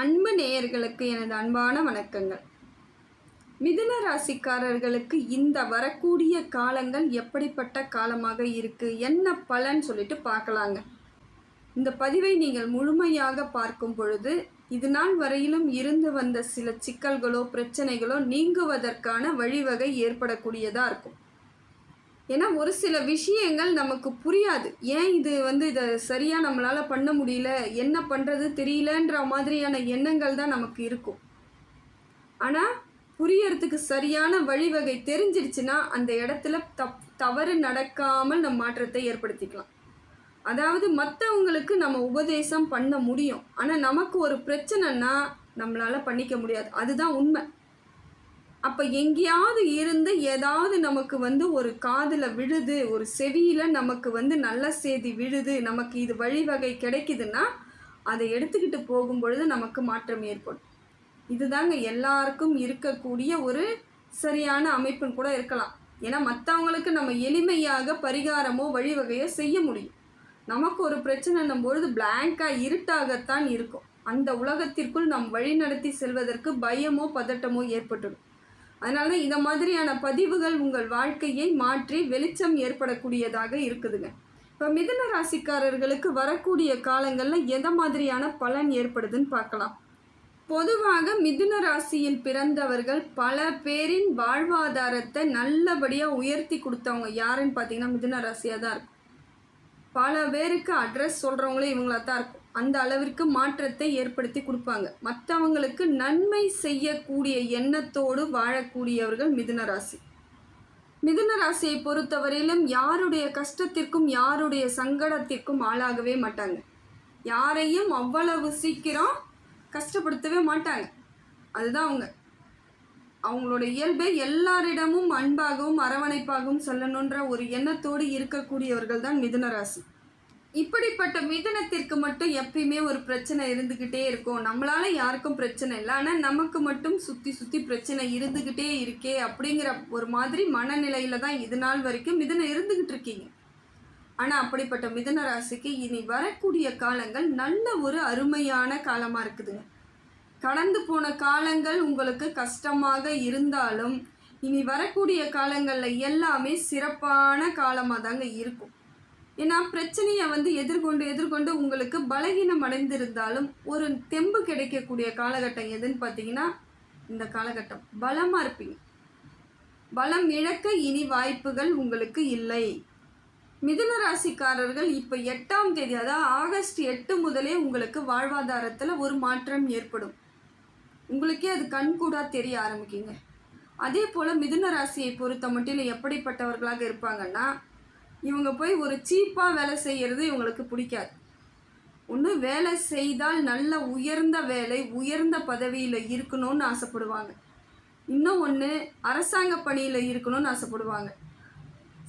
அன்பு நேயர்களுக்கு எனது அன்பான வணக்கங்கள். மிதுன ராசிக்காரர்களுக்கு இந்த வரக்கூடிய காலங்கள் எப்படிப்பட்ட காலமாக இருக்கு? என்ன பலன் சொல்லிட்டு பார்க்கலாங்க. இந்த பதிவை நீங்கள் முழுமையாக பார்க்கும் பொழுது இது நாள் வரையிலும் இருந்து வந்த சில சிக்கல்களோ பிரச்சனைகளோ நீங்குவதற்கான வழிவகை ஏற்படக்கூடியதாக இருக்கும். ஏன்னா ஒரு சில விஷயங்கள் நமக்கு புரியாது. ஏன் இது வந்து இதை சரியாக நம்மளால் பண்ண முடியல? என்ன பண்ணுறது தெரியலன்ற மாதிரியான எண்ணங்கள் தான் நமக்கு இருக்கும். ஆனால் புரியறதுக்கு சரியான வழிவகை தெரிஞ்சிருச்சுன்னா அந்த இடத்துல தப் தவறு நடக்காமல் நம் மாற்றத்தை ஏற்படுத்திக்கலாம். அதாவது மற்றவங்களுக்கு நம்ம உபதேசம் பண்ண முடியும். ஆனால் நமக்கு ஒரு பிரச்சனைனா நம்மளால் பண்ணிக்க முடியாது. அதுதான் உண்மை. அப்போ எங்கேயாவது இருந்து ஏதாவது நமக்கு வந்து ஒரு காதில் விழுது ஒரு செவியில் நமக்கு வந்து நல்ல செய்தி விழுது நமக்கு இது வழிவகை கிடைக்குதுன்னா அதை எடுத்துக்கிட்டு போகும்பொழுது நமக்கு மாற்றம் ஏற்படும். இதுதாங்க எல்லாருக்கும் இருக்கக்கூடிய ஒரு சரியான அமைப்புன்னு கூட இருக்கலாம். ஏன்னா மற்றவங்களுக்கு நம்ம எளிமையாக பரிகாரமோ வழிவகையோ செய்ய முடியும். நமக்கு ஒரு பிரச்சனைன்னும் பொழுது பிளாங்காக இருட்டாகத்தான் இருக்கும். அந்த உலகத்திற்குள் நம் வழிநடத்தி செல்வதற்கு பயமோ பதட்டமோ ஏற்பட்டுடும் அதனால தான் இந்த மாதிரியான பதிவுகள் உங்கள் வாழ்க்கையை மாற்றி வெளிச்சம் ஏற்படக்கூடியதாக இருக்குதுங்க. இப்போ மிதுன ராசிக்காரர்களுக்கு வரக்கூடிய காலங்களில் எந்த மாதிரியான பலன் ஏற்படுதுன்னு பார்க்கலாம். பொதுவாக மிதுன ராசியில் பிறந்தவர்கள் பல பேரின் வாழ்வாதாரத்தை நல்லபடியாக உயர்த்தி கொடுத்தவங்க யாருன்னு பார்த்தீங்கன்னா மிதுன ராசியாக தான் இருக்கும். பல பேருக்கு அட்ரஸ் சொல்கிறவங்களே இவங்களா தான் இருக்கும். அந்த அளவிற்கு மாற்றத்தை ஏற்படுத்தி கொடுப்பாங்க. மற்றவங்களுக்கு நன்மை செய்யக்கூடிய எண்ணத்தோடு வாழக்கூடியவர்கள் மிதுன ராசி. மிதுன ராசியை பொறுத்தவரையிலும் யாருடைய கஷ்டத்திற்கும் யாருடைய சங்கடத்திற்கும் ஆளாகவே மாட்டாங்க. யாரையும் அவ்வளவு சீக்கிரம் கஷ்டப்படுத்தவே மாட்டாங்க. அதுதான் அவங்க. அவங்களோட இயல்பை எல்லாரிடமும் அன்பாகவும் அரவணைப்பாகவும் சொல்லணுன்ற ஒரு எண்ணத்தோடு இருக்கக்கூடியவர்கள் தான் மிதுன ராசி. இப்படிப்பட்ட மிதனத்திற்கு மட்டும் எப்பயுமே ஒரு பிரச்சனை இருந்துக்கிட்டே இருக்கும். நம்மளால யாருக்கும் பிரச்சனை இல்லை. ஆனால் நமக்கு மட்டும் சுற்றி சுற்றி பிரச்சனை இருந்துக்கிட்டே இருக்கே அப்படிங்கிற ஒரு மாதிரி மனநிலையில தான் இது நாள் வரைக்கும் மிதனம் இருந்துக்கிட்டு இருக்கீங்க. ஆனால் அப்படிப்பட்ட மிதன ராசிக்கு இனி வரக்கூடிய காலங்கள் நல்ல ஒரு அருமையான காலமாக இருக்குதுங்க. கடந்து போன காலங்கள் உங்களுக்கு கஷ்டமாக இருந்தாலும் இனி வரக்கூடிய காலங்களில் எல்லாமே சிறப்பான காலமாக தாங்க இருக்கும். ஏன்னா பிரச்சனையை வந்து எதிர்கொண்டு எதிர்கொண்டு உங்களுக்கு பலகீனம் அடைந்திருந்தாலும் ஒரு தெம்பு கிடைக்கக்கூடிய காலகட்டம் எதுன்னு பார்த்தீங்கன்னா இந்த காலகட்டம். பலமாக இருப்பீங்க. பலம் இழக்க இனி வாய்ப்புகள் உங்களுக்கு இல்லை. மிதுன ராசிக்காரர்கள் இப்போ எட்டாம் தேதி அதாவது ஆகஸ்ட் எட்டு முதலே உங்களுக்கு வாழ்வாதாரத்தில் ஒரு மாற்றம் ஏற்படும். உங்களுக்கே அது கண்கூடாக தெரிய ஆரம்பிக்குங்க. அதே போல் மிதுன ராசியை பொறுத்த மட்டும் எப்படிப்பட்டவர்களாக இருப்பாங்கன்னா இவங்க போய் ஒரு சீப்பாக வேலை செய்கிறது இவங்களுக்கு பிடிக்காது. ஒன்று வேலை செய்தால் நல்ல உயர்ந்த வேலை உயர்ந்த பதவியில் இருக்கணும்னு ஆசைப்படுவாங்க. இன்னும் ஒன்று அரசாங்க பணியில் இருக்கணும்னு ஆசைப்படுவாங்க.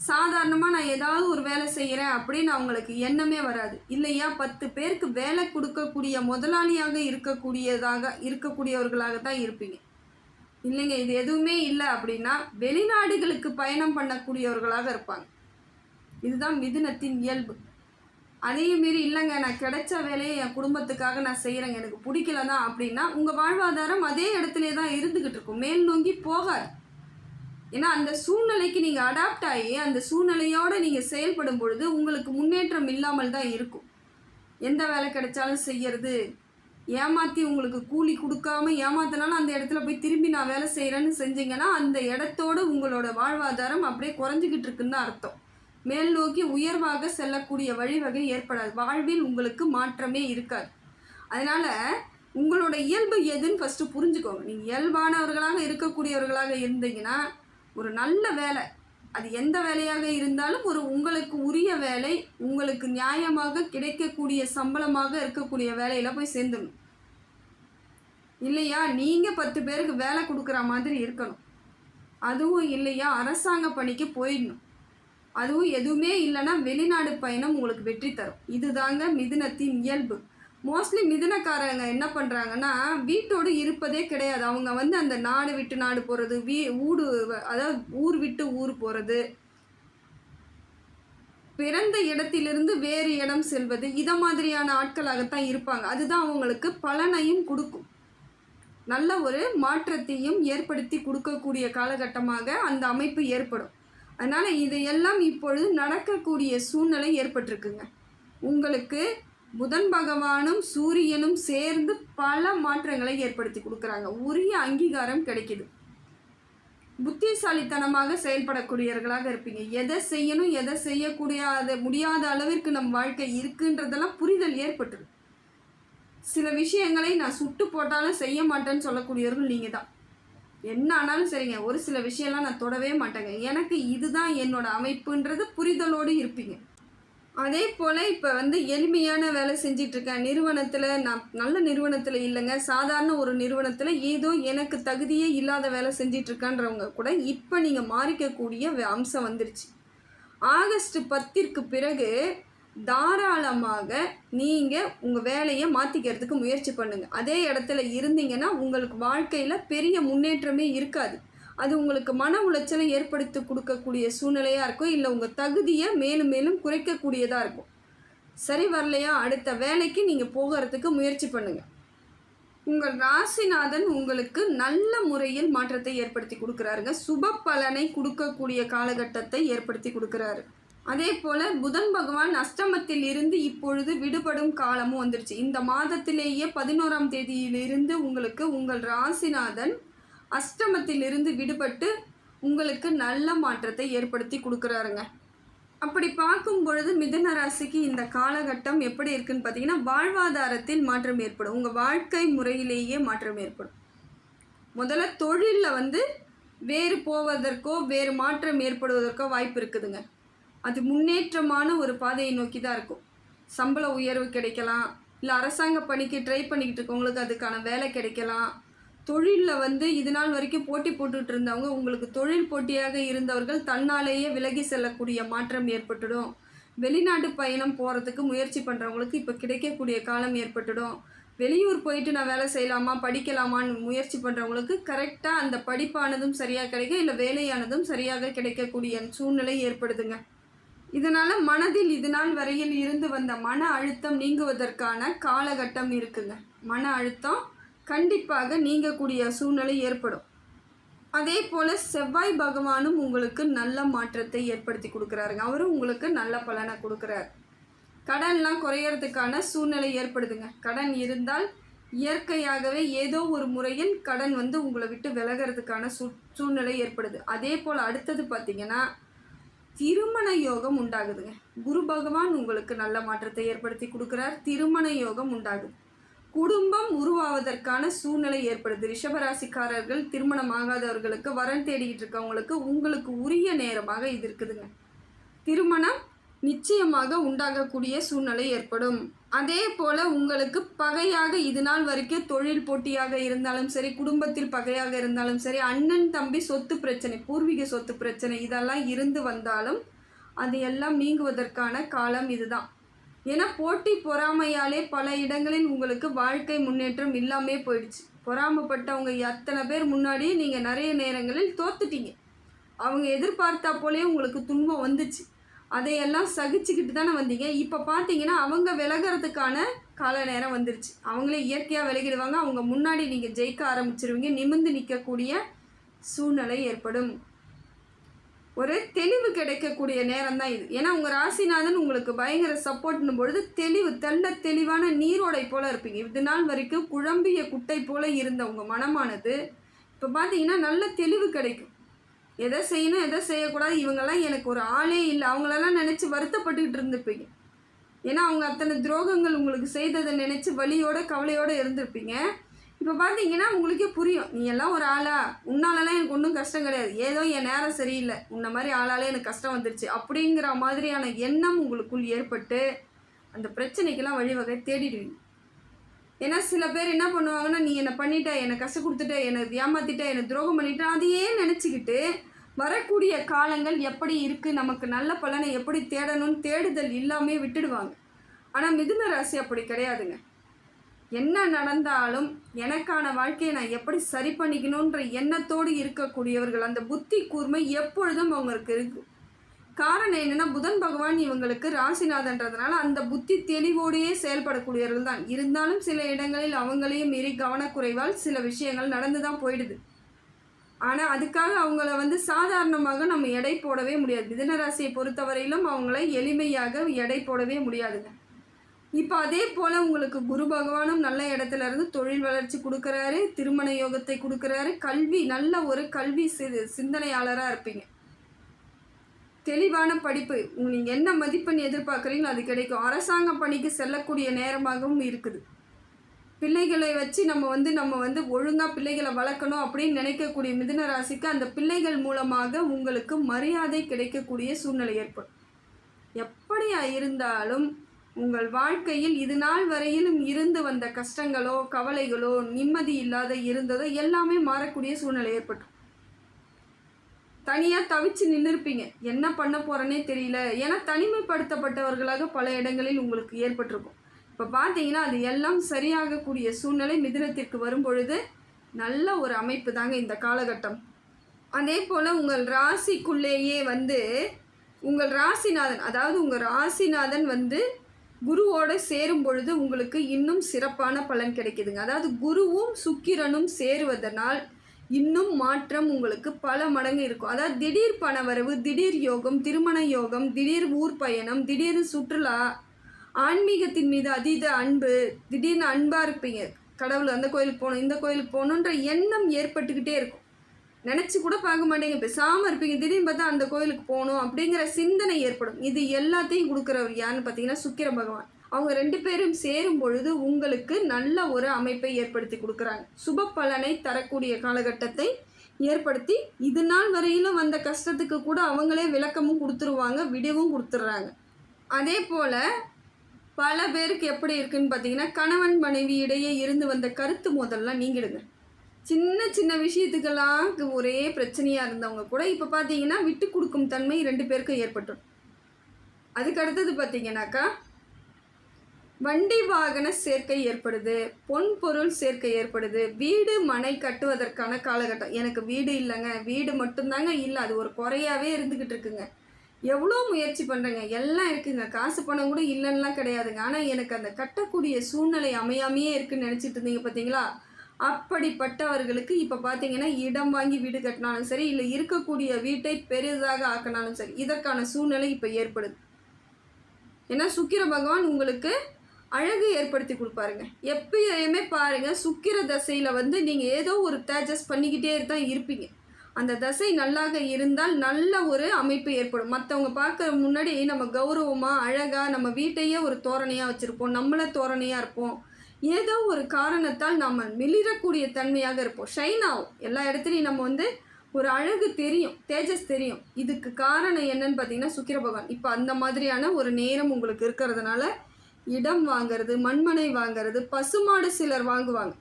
சாதாரணமாக நான் ஏதாவது ஒரு வேலை செய்கிறேன் அப்படின்னு அவங்களுக்கு எண்ணமே வராது. இல்லையா? பத்து பேருக்கு வேலை கொடுக்கக்கூடிய முதலாளியாக இருக்கக்கூடியதாக இருக்கக்கூடியவர்களாக தான் இருப்பீங்க. இல்லைங்க இது எதுவுமே இல்லை அப்படின்னா வெளிநாடுகளுக்கு பயணம் பண்ணக்கூடியவர்களாக இருப்பாங்க. இதுதான் மிதுனத்தின் இயல்பு. அதையும் மீறி இல்லைங்க நான் கிடைச்ச வேலையை என் குடும்பத்துக்காக நான் செய்கிறேங்க எனக்கு பிடிக்கல தான் அப்படின்னா உங்கள் வாழ்வாதாரம் அதே இடத்துல தான் இருந்துக்கிட்டு இருக்கும். மேல் நோங்கி போகாது. ஏன்னா அந்த சூழ்நிலைக்கு நீங்கள் அடாப்ட் ஆகி அந்த சூழ்நிலையோடு நீங்கள் செயல்படும் பொழுது உங்களுக்கு முன்னேற்றம் இல்லாமல் தான் இருக்கும். எந்த வேலை கிடைச்சாலும் செய்யறது. ஏமாற்றி உங்களுக்கு கூலி கொடுக்காம ஏமாத்தினாலும் அந்த இடத்துல போய் திரும்பி நான் வேலை செய்கிறேன்னு செஞ்சீங்கன்னா அந்த இடத்தோடு உங்களோட வாழ்வாதாரம் அப்படியே குறைஞ்சிக்கிட்டு இருக்குன்னு அர்த்தம். மேல் நோக்கி உயர்வாக செல்லக்கூடிய வழிவகை ஏற்படாது. வாழ்வில் உங்களுக்கு மாற்றமே இருக்காது. அதனால் உங்களோட இயல்பு எதுன்னு ஃபஸ்ட்டு புரிஞ்சுக்கோங்க. நீங்கள் இயல்பானவர்களாக இருக்கக்கூடியவர்களாக இருந்தீங்கன்னா ஒரு நல்ல வேலை அது எந்த வேலையாக இருந்தாலும் ஒரு உங்களுக்கு உரிய வேலை உங்களுக்கு நியாயமாக கிடைக்கக்கூடிய சம்பளமாக இருக்கக்கூடிய வேலையில் போய் சேர்ந்துடணும். இல்லையா? நீங்கள் பத்து பேருக்கு வேலை கொடுக்குற மாதிரி இருக்கணும். அதுவும் இல்லையா? அரசாங்க பணிக்கு போயிடணும். அதுவும் எதுவுமே இல்லைன்னா வெளிநாடு பயணம் உங்களுக்கு வெற்றி தரும். இதுதாங்க மிதுனத்தின் இயல்பு. மோஸ்ட்லி மிதுனக்காரங்க என்ன பண்ணுறாங்கன்னா வீட்டோடு இருப்பதே கிடையாது. அவங்க வந்து அந்த நாடு விட்டு நாடு போகிறது வீ ஊடு அதாவது ஊர் விட்டு ஊர் போகிறது பிறந்த இடத்திலிருந்து வேறு இடம் செல்வது இதை மாதிரியான ஆட்களாகத்தான் இருப்பாங்க. அதுதான் அவங்களுக்கு பலனையும் கொடுக்கும். நல்ல ஒரு மாற்றத்தையும் ஏற்படுத்தி கொடுக்கக்கூடிய காலகட்டமாக அந்த அமைப்பு ஏற்படும். அதனால் இதையெல்லாம் இப்பொழுது நடக்கக்கூடிய சூழ்நிலை ஏற்பட்டிருக்குங்க. உங்களுக்கு புதன் பகவானும் சூரியனும் சேர்ந்து பல மாற்றங்களை ஏற்படுத்தி கொடுக்குறாங்க. உரிய அங்கீகாரம் கிடைக்குது. புத்திசாலித்தனமாக செயல்படக்கூடியவர்களாக இருப்பீங்க. எதை செய்யணும் எதை செய்யக்கூடியாத முடியாத அளவிற்கு நம் வாழ்க்கை இருக்குன்றதெல்லாம் புரிதல் ஏற்பட்டுரும். சில விஷயங்களை நான் சுட்டு போட்டாலும் செய்ய மாட்டேன்னு சொல்லக்கூடியவர்கள் நீங்கள் தான் என்ன ஆனாலும் சரிங்க. ஒரு சில விஷயம்லாம் நான் தொடவே மாட்டேங்க. எனக்கு இதுதான் என்னோட அமைப்புன்றது புரிதலோடு இருப்பீங்க. அதே போல் இப்போ வந்து எளிமையான வேலை செஞ்சிட்ருக்கேன். நிறுவனத்தில் நான் நல்ல நிறுவனத்தில் இல்லைங்க. சாதாரண ஒரு நிறுவனத்தில் ஏதோ எனக்கு தகுதியே இல்லாத வேலை செஞ்சிட்ருக்கான்றவங்க கூட இப்போ நீங்கள் மாறிக்கக்கூடிய அம்சம் வந்துருச்சு. ஆகஸ்ட் பத்திற்கு பிறகு தாராளமாக நீங்கள் உங்கள் வேலையை மாற்றிக்கிறதுக்கு முயற்சி பண்ணுங்கள் அதே இடத்துல இருந்தீங்கன்னா உங்களுக்கு வாழ்க்கையில் பெரிய முன்னேற்றமே இருக்காது. அது உங்களுக்கு மன உளைச்சலை ஏற்படுத்தி கொடுக்கக்கூடிய சூழ்நிலையாக இருக்கும் இல்லை உங்கள் தகுதியை மேலும் மேலும் குறைக்கக்கூடியதாக இருக்கும் சரி வரலையா? அடுத்த வேலைக்கு நீங்கள் போகிறதுக்கு முயற்சி பண்ணுங்கள் உங்கள் ராசிநாதன் உங்களுக்கு நல்ல முறையில் மாற்றத்தை ஏற்படுத்தி கொடுக்குறாருங்க. சுப பலனை கொடுக்கக்கூடிய காலகட்டத்தை ஏற்படுத்தி கொடுக்குறாரு. அதே போல புதன் பகவான் அஷ்டமத்தில் இருந்து இப்பொழுது விடுபடும் காலமும் வந்துருச்சு. இந்த மாதத்திலேயே பதினோராம் தேதியிலிருந்து உங்களுக்கு உங்கள் ராசிநாதன் அஷ்டமத்திலிருந்து விடுபட்டு உங்களுக்கு நல்ல மாற்றத்தை ஏற்படுத்தி கொடுக்குறாருங்க. அப்படி பார்க்கும் பொழுது மிதன ராசிக்கு இந்த காலகட்டம் எப்படி இருக்குன்னு பார்த்தீங்கன்னா வாழ்வாதாரத்தில் மாற்றம் ஏற்படும். உங்கள் வாழ்க்கை முறையிலேயே மாற்றம் ஏற்படும். முதல்ல தொழிலில் வந்து வேறு போவதற்கோ வேறு மாற்றம் ஏற்படுவதற்கோ வாய்ப்பு இருக்குதுங்க. அது முன்னேற்றமான ஒரு பாதையை நோக்கி தான் இருக்கும். சம்பள உயர்வு கிடைக்கலாம். இல்லை அரசாங்க பணிக்கு ட்ரை பண்ணிக்கிட்டு இருக்கவங்களுக்கு அதுக்கான வேலை கிடைக்கலாம். தொழிலில் வந்து இது நாள் வரைக்கும் போட்டி போட்டுட்டு இருந்தவங்க உங்களுக்கு தொழில் போட்டியாக இருந்தவர்கள் தன்னாலேயே விலகி செல்லக்கூடிய மாற்றம் ஏற்பட்டுடும். வெளிநாட்டு பயணம் போகிறதுக்கு முயற்சி பண்ணுறவங்களுக்கு இப்போ கிடைக்கக்கூடிய காலம் ஏற்பட்டுடும். வெளியூர் போயிட்டு நான் வேலை செய்யலாமா படிக்கலாமான்னு முயற்சி பண்ணுறவங்களுக்கு கரெக்டாக அந்த படிப்பானதும் சரியாக கிடைக்கும் இல்லை வேலையானதும் சரியாக கிடைக்கக்கூடிய சூழ்நிலை ஏற்படுதுங்க. இதனால் மனதில் இது நாள் வரையில் இருந்து வந்த மன அழுத்தம் நீங்குவதற்கான காலகட்டம் இருக்குங்க. மன அழுத்தம் கண்டிப்பாக நீங்கக்கூடிய சூழ்நிலை ஏற்படும். அதே போல் செவ்வாய் பகவானும் உங்களுக்கு நல்ல மாற்றத்தை ஏற்படுத்தி கொடுக்குறாருங்க. அவரும் உங்களுக்கு நல்ல பலனை கொடுக்குறாரு. கடன்லாம் குறையறதுக்கான சூழ்நிலை ஏற்படுதுங்க. கடன் இருந்தால் இயற்கையாகவே ஏதோ ஒரு முறையில் கடன் வந்து உங்களை விட்டு விலகிறதுக்கான சூ சூழ்நிலை ஏற்படுது. அதே போல் அடுத்தது பார்த்திங்கன்னா திருமண யோகம் உண்டாகுதுங்க. குரு பகவான் உங்களுக்கு நல்ல மாற்றத்தை ஏற்படுத்தி கொடுக்குறார். திருமண யோகம் உண்டாகுது. குடும்பம் உருவாவதற்கான சூழ்நிலை ஏற்படுது. ரிஷபராசிக்காரர்கள் திருமணம் ஆகாதவர்களுக்கு வரன் தேடிக்கிட்டு இருக்கவங்களுக்கு உங்களுக்கு உரிய நேரமாக இது இருக்குதுங்க. திருமணம் நிச்சயமாக உண்டாகக்கூடிய சூழ்நிலை ஏற்படும். அதே போல் உங்களுக்கு பகையாக இது நாள் வரைக்கும் தொழில் போட்டியாக இருந்தாலும் சரி குடும்பத்தில் பகையாக இருந்தாலும் சரி அண்ணன் தம்பி சொத்து பிரச்சனை பூர்வீக சொத்து பிரச்சனை இதெல்லாம் இருந்து வந்தாலும் அது எல்லாம் நீங்குவதற்கான காலம் இதுதான். ஏன்னா போட்டி பொறாமையாலே பல இடங்களில் உங்களுக்கு வாழ்க்கை முன்னேற்றம் இல்லாமே போயிடுச்சு. பொறாமைப்பட்டவங்க அத்தனை பேர் முன்னாடி நீங்கள் நிறைய நேரங்களில் தோத்துட்டீங்க. அவங்க எதிர்பார்த்தா போலே உங்களுக்கு துன்பம் வந்துச்சு. அதையெல்லாம் சகிச்சுக்கிட்டு தானே வந்தீங்க? இப்போ பார்த்தீங்கன்னா அவங்க விலகிறதுக்கான கால நேரம் வந்துருச்சு. அவங்களே இயற்கையாக விலகிடுவாங்க. அவங்க முன்னாடி நீங்கள் ஜெயிக்க ஆரம்பிச்சிருவீங்க. நிமிந்து நிற்கக்கூடிய சூழ்நிலை ஏற்படும். ஒரு தெளிவு கிடைக்கக்கூடிய நேரம் தான் இது. ஏன்னா உங்கள் ராசிநாதன் உங்களுக்கு பயங்கர சப்போர்ட்னும் பொழுது தெளிவு தெள்ள தெளிவான நீரோடை போல் இருப்பீங்க. இது நாள் வரைக்கும் குழம்பிய குட்டை போல் இருந்த உங்கள் மனமானது. இப்போ பார்த்தீங்கன்னா நல்ல தெளிவு கிடைக்கும். எதை செய்யணும் எதை செய்யக்கூடாது இவங்கெல்லாம் எனக்கு ஒரு ஆளே இல்லை. அவங்களெல்லாம் நினச்சி வருத்தப்பட்டுக்கிட்டு இருந்திருப்பீங்க. ஏன்னா அவங்க அத்தனை துரோகங்கள் உங்களுக்கு செய்ததை நினச்சி வழியோட கவலையோடு இருந்திருப்பீங்க. இப்போ பார்த்தீங்கன்னா உங்களுக்கே புரியும். நீ எல்லாம் ஒரு ஆளா? உன்னாலலாம் எனக்கு ஒன்றும் கஷ்டம் கிடையாது. ஏதோ என் நேரம் சரியில்லை. உன்ன மாதிரி ஆளாலே எனக்கு கஷ்டம் வந்துருச்சு. அப்படிங்கிற மாதிரியான எண்ணம் உங்களுக்குள் ஏற்பட்டு அந்த பிரச்சனைக்கெல்லாம் வழிவகை தேடிடுவீங்க. ஏன்னா சில பேர் என்ன பண்ணுவாங்கன்னா நீ என்னை பண்ணிட்ட என்னை கஷ்டம் கொடுத்துட்ட என்னை ஏமாத்திட்ட என்னை துரோகம் பண்ணிட்ட அதையே நினச்சிக்கிட்டு வரக்கூடிய காலங்கள் எப்படி இருக்குது நமக்கு நல்ல பலனை எப்படி தேடணும்னு தேடுதல் இல்லாமே விட்டுடுவாங்க. ஆனால் மிதுன ராசி அப்படி கிடையாதுங்க. என்ன நடந்தாலும் எனக்கான வாழ்க்கையை நான் எப்படி சரி பண்ணிக்கணுன்ற எண்ணத்தோடு இருக்கக்கூடியவர்கள் அந்த புத்தி கூர்மை எப்பொழுதும் அவங்களுக்கு இருக்குது காரணம் என்னென்னா புதன் பகவான் இவங்களுக்கு ராசிநாதன்றதுனால அந்த புத்தி தெளிவோடையே செயல்படக்கூடியவர்கள் தான். இருந்தாலும் சில இடங்களில் அவங்களையும் மீறி கவனக்குறைவால் சில விஷயங்கள் நடந்து தான் போயிடுது. ஆனால் அதுக்காக அவங்கள வந்து சாதாரணமாக நம்ம எடை போடவே முடியாது. மிதனராசியை பொறுத்தவரையிலும் அவங்கள எளிமையாக எடை போடவே முடியாதுங்க. இப்போ அதே போல் உங்களுக்கு குரு பகவானும் நல்ல இடத்துல இருந்து தொழில் வளர்ச்சி கொடுக்குறாரு திருமண யோகத்தை கொடுக்குறாரு. கல்வி நல்ல ஒரு கல்வி சி- சிந்தனையாளராக இருப்பீங்க. தெளிவான படிப்பு. நீங்கள் என்ன மதிப்பெண் எதிர்பார்க்குறீங்களோ அது கிடைக்கும். அரசாங்க பணிக்கு செல்லக்கூடிய நேரமாகவும் இருக்குது. பிள்ளைகளை வச்சு நம்ம வந்து நம்ம வந்து ஒழுங்காக பிள்ளைகளை வளர்க்கணும் அப்படின்னு நினைக்கக்கூடிய மிதுன ராசிக்கு அந்த பிள்ளைகள் மூலமாக உங்களுக்கு மரியாதை கிடைக்கக்கூடிய சூழ்நிலை ஏற்படும். எப்படியா இருந்தாலும் உங்கள் வாழ்க்கையில் இது நாள் வரையிலும் இருந்து வந்த கஷ்டங்களோ கவலைகளோ நிம்மதி இல்லாத இருந்ததோ எல்லாமே மாறக்கூடிய சூழ்நிலை ஏற்பட்டும். தனியாக தவிச்சு நின்றுருப்பீங்க என்ன பண்ண போகிறேனே தெரியல. ஏன்னா தனிமைப்படுத்தப்பட்டவர்களாக பல இடங்களில் உங்களுக்கு ஏற்பட்டிருக்கும். இப்போ பார்த்தீங்கன்னா அது எல்லாம் சரியாகக்கூடிய சூழ்நிலை மிதுனத்திற்கு வரும் பொழுது நல்ல ஒரு அமைப்பு தாங்க இந்த காலகட்டம். அதே போல் உங்கள் ராசிக்குள்ளேயே வந்து உங்கள் ராசிநாதன் அதாவது உங்கள் ராசிநாதன் வந்து குருவோடு சேரும் பொழுது உங்களுக்கு இன்னும் சிறப்பான பலன் கிடைக்குதுங்க. அதாவது குருவும் சுக்கிரனும் சேருவதனால் இன்னும் மாற்றம் உங்களுக்கு பல மடங்கு இருக்கும். அதாவது திடீர் பணவரவு திடீர் யோகம் திருமண யோகம் திடீர் ஊர் பயணம் திடீர் சுற்றுலா ஆன்மீகத்தின் மீது அதீத அன்பு திடீர்னு அன்பாக இருப்பீங்க. கடவுள் அந்த கோயிலுக்கு போகணும் இந்த கோயிலுக்கு போகணுன்ற எண்ணம் ஏற்பட்டுக்கிட்டே இருக்கும். நினச்சி கூட பார்க்க மாட்டேங்க பேசாமல் இருப்பீங்க. திடீர்னு பார்த்தா அந்த கோயிலுக்கு போகணும் அப்படிங்கிற சிந்தனை ஏற்படும். இது எல்லாத்தையும் கொடுக்குறவர் யாருன்னு பார்த்தீங்கன்னா சுக்கிர பகவான். அவங்க ரெண்டு பேரும் சேரும் பொழுது உங்களுக்கு நல்ல ஒரு அமைப்பை ஏற்படுத்தி கொடுக்குறாங்க. சுப பலனை தரக்கூடிய காலகட்டத்தை ஏற்படுத்தி இது நாள் வரையிலும் வந்த கஷ்டத்துக்கு கூட அவங்களே விளக்கமும் கொடுத்துருவாங்க விடவும் கொடுத்துட்றாங்க. அதே போல் பல பேருக்கு எப்படி இருக்குன்னு பார்த்தீங்கன்னா கணவன் மனைவி இடையே இருந்து வந்த கருத்து மோதல்லாம் நீங்கிடுங்க. சின்ன சின்ன விஷயத்துக்கெல்லாம் ஒரே பிரச்சனையாக இருந்தவங்க கூட இப்போ பார்த்தீங்கன்னா விட்டு கொடுக்கும் தன்மை ரெண்டு பேருக்கும் ஏற்பட்டுரும். அதுக்கு அடுத்தது பார்த்தீங்கன்னாக்கா வண்டி வாகன சேர்க்கை ஏற்படுது பொன் பொருள் சேர்க்கை ஏற்படுது. வீடு மனை கட்டுவதற்கான காலகட்டம். எனக்கு வீடு இல்லைங்க. வீடு மட்டும்தாங்க இல்லை அது ஒரு குறையாகவே இருந்துக்கிட்டு இருக்குங்க. எவ்வளோ முயற்சி பண்ணுறேங்க எல்லாம் இருக்குங்க. காசு பணம் கூட இல்லைன்னுலாம் கிடையாதுங்க. ஆனால் எனக்கு அந்த கட்டக்கூடிய சூழ்நிலை அமையாமையே இருக்குன்னு நினச்சிட்டு இருந்தீங்க பார்த்தீங்களா அப்படிப்பட்டவர்களுக்கு இப்போ பார்த்தீங்கன்னா இடம் வாங்கி வீடு கட்டினாலும் சரி இல்லை இருக்கக்கூடிய வீட்டை பெரிதாக ஆக்கினாலும் சரி இதற்கான சூழ்நிலை இப்போ ஏற்படுது. ஏன்னா சுக்கிர பகவான் உங்களுக்கு அழகு ஏற்படுத்தி கொடுப்பாருங்க. எப்பயுமே பாருங்கள் சுக்கிர தசையில் வந்து நீங்கள் ஏதோ ஒரு தேஜஸ் பண்ணிக்கிட்டே தான் இருப்பீங்க. அந்த தசை நல்லாக இருந்தால் நல்ல ஒரு அமைப்பு ஏற்படும். மற்றவங்க பார்க்குற முன்னாடி நம்ம கௌரவமாக அழகாக நம்ம வீட்டையே ஒரு தோரணையாக வச்சுருப்போம். நம்மளே தோரணையாக இருப்போம். ஏதோ ஒரு காரணத்தால் நம்ம மிளிரக்கூடிய தன்மையாக இருப்போம். ஷைன் ஆகும். எல்லா இடத்துலையும் நம்ம வந்து ஒரு அழகு தெரியும் தேஜஸ் தெரியும். இதுக்கு காரணம் என்னன்னு பார்த்தீங்கன்னா சுக்கிர பகவான். இப்போ அந்த மாதிரியான ஒரு நேரம் உங்களுக்கு இருக்கிறதுனால இடம் வாங்குறது மண்மனை வாங்குறது பசுமாடு சிலர் வாங்குவாங்க.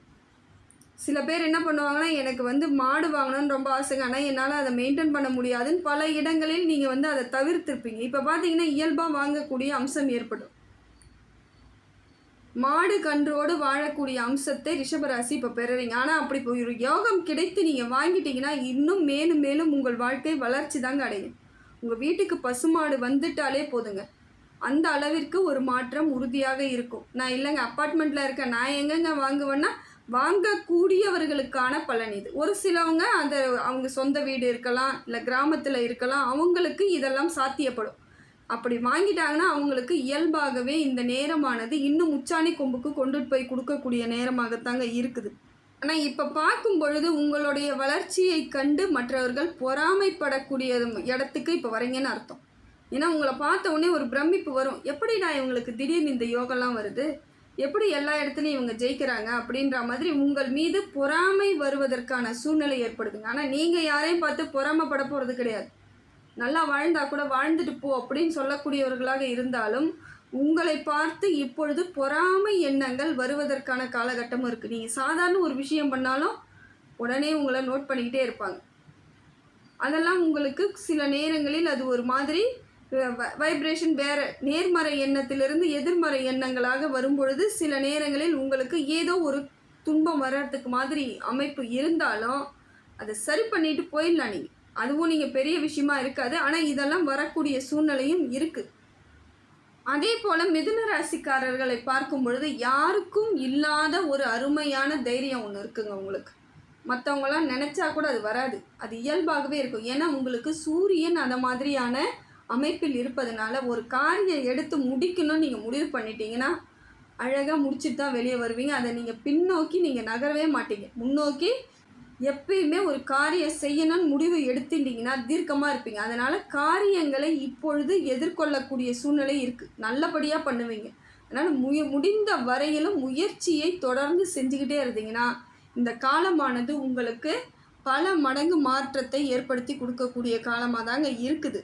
சில பேர் என்ன பண்ணுவாங்கன்னா எனக்கு வந்து மாடு வாங்கணும்னு ரொம்ப ஆசைங்க. ஆனால் என்னால் அதை மெயின்டைன் பண்ண முடியாதுன்னு பல இடங்களில் நீங்கள் வந்து அதை தவிர்த்திருப்பீங்க. இப்போ பார்த்தீங்கன்னா இயல்பாக வாங்கக்கூடிய அம்சம் ஏற்படும். மாடு கன்றோடு வாழக்கூடிய அம்சத்தை ரிஷபராசி இப்போ பெறுறீங்க. ஆனால் அப்படி ஒரு யோகம் கிடைத்து நீங்கள் வாங்கிட்டீங்கன்னா இன்னும் மேலும் மேலும் உங்கள் வாழ்க்கை வளர்ச்சி தாங்க அடையும். உங்கள் வீட்டுக்கு பசுமாடு வந்துட்டாலே போதுங்க. அந்த அளவிற்கு ஒரு மாற்றம் உறுதியாக இருக்கும். நான் இல்லைங்க அப்பார்ட்மெண்ட்டில் இருக்கேன் நான் எங்கெங்க வாங்குவேன்னா வாங்கக்கூடியவர்களுக்கான பலன் இது. ஒரு சிலவங்க அந்த அவங்க சொந்த வீடு இருக்கலாம் இல்லை கிராமத்தில் இருக்கலாம் அவங்களுக்கு இதெல்லாம் சாத்தியப்படும். அப்படி வாங்கிட்டாங்கன்னா அவங்களுக்கு இயல்பாகவே இந்த நேரமானது இன்னும் உச்சாணி கொம்புக்கு கொண்டுட்டு போய் கொடுக்கக்கூடிய நேரமாகத்தாங்க இருக்குது. ஆனால் இப்போ பார்க்கும் பொழுது உங்களுடைய வளர்ச்சியை கண்டு மற்றவர்கள் பொறாமைப்படக்கூடிய இடத்துக்கு இப்போ வரீங்கன்னு அர்த்தம். ஏன்னா உங்களை பார்த்த உடனே ஒரு பிரமிப்பு வரும். எப்படி நான் இவங்களுக்கு திடீர்னு இந்த யோகெல்லாம் வருது? எப்படி எல்லா இடத்துலையும் இவங்க ஜெயிக்கிறாங்க? அப்படின்ற மாதிரி உங்கள் மீது பொறாமை வருவதற்கான சூழ்நிலை ஏற்படுதுங்க. ஆனால் நீங்கள் யாரையும் பார்த்து பொறாமப்பட போகிறது கிடையாது. நல்லா வாழ்ந்தால் கூட வாழ்ந்துட்டு போ அப்படின்னு சொல்லக்கூடியவர்களாக இருந்தாலும் உங்களை பார்த்து இப்பொழுது பொறாமை எண்ணங்கள் வருவதற்கான காலகட்டமும் இருக்குது நீங்கள் சாதாரண ஒரு விஷயம் பண்ணாலும் உடனே உங்களை நோட் பண்ணிக்கிட்டே இருப்பாங்க. அதெல்லாம் உங்களுக்கு சில நேரங்களில் அது ஒரு மாதிரி வைப்ரேஷன் வேற நேர்மறை எண்ணத்திலிருந்து எதிர்மறை எண்ணங்களாக வரும்பொழுது சில நேரங்களில் உங்களுக்கு ஏதோ ஒரு துன்பம் வர்றதுக்கு மாதிரி அமைப்பு இருந்தாலும் அதை சரி பண்ணிட்டு போயிடலாம் நீங்கள் அதுவும் நீங்கள் பெரிய விஷயமா இருக்காது. ஆனால் இதெல்லாம் வரக்கூடிய சூழ்நிலையும் இருக்குது அதே போல் மிதுன ராசிக்காரர்களை பார்க்கும் பொழுது யாருக்கும் இல்லாத ஒரு அருமையான தைரியம் ஒன்று இருக்குங்க உங்களுக்கு. மற்றவங்களாம் நினச்சா கூட அது வராது. அது இயல்பாகவே இருக்கும். ஏன்னா உங்களுக்கு சூரியன் அந்த மாதிரியான அமைப்பில் இருப்பதனால ஒரு காரியம் எடுத்து முடிக்கணும்னு நீங்கள் முடிவு பண்ணிட்டீங்கன்னா அழகாக முடிச்சுட்டு தான் வெளியே வருவீங்க. அதை நீங்கள் பின்னோக்கி நீங்கள் நகரவே மாட்டீங்க. முன்னோக்கி எப்பயுமே ஒரு காரியம் செய்யணும்னு முடிவு எடுத்துட்டீங்கன்னா தீர்க்கமாக இருப்பீங்க. அதனால் காரியங்களை இப்பொழுது எதிர்கொள்ளக்கூடிய சூழ்நிலை இருக்குது நல்லபடியாக பண்ணுவீங்க. அதனால் முய முடிந்த வரையிலும் முயற்சியை தொடர்ந்து செஞ்சுக்கிட்டே இருந்தீங்கன்னா இந்த காலமானது உங்களுக்கு பல மடங்கு மாற்றத்தை ஏற்படுத்தி கொடுக்கக்கூடிய காலமாக தாங்க இருக்குது.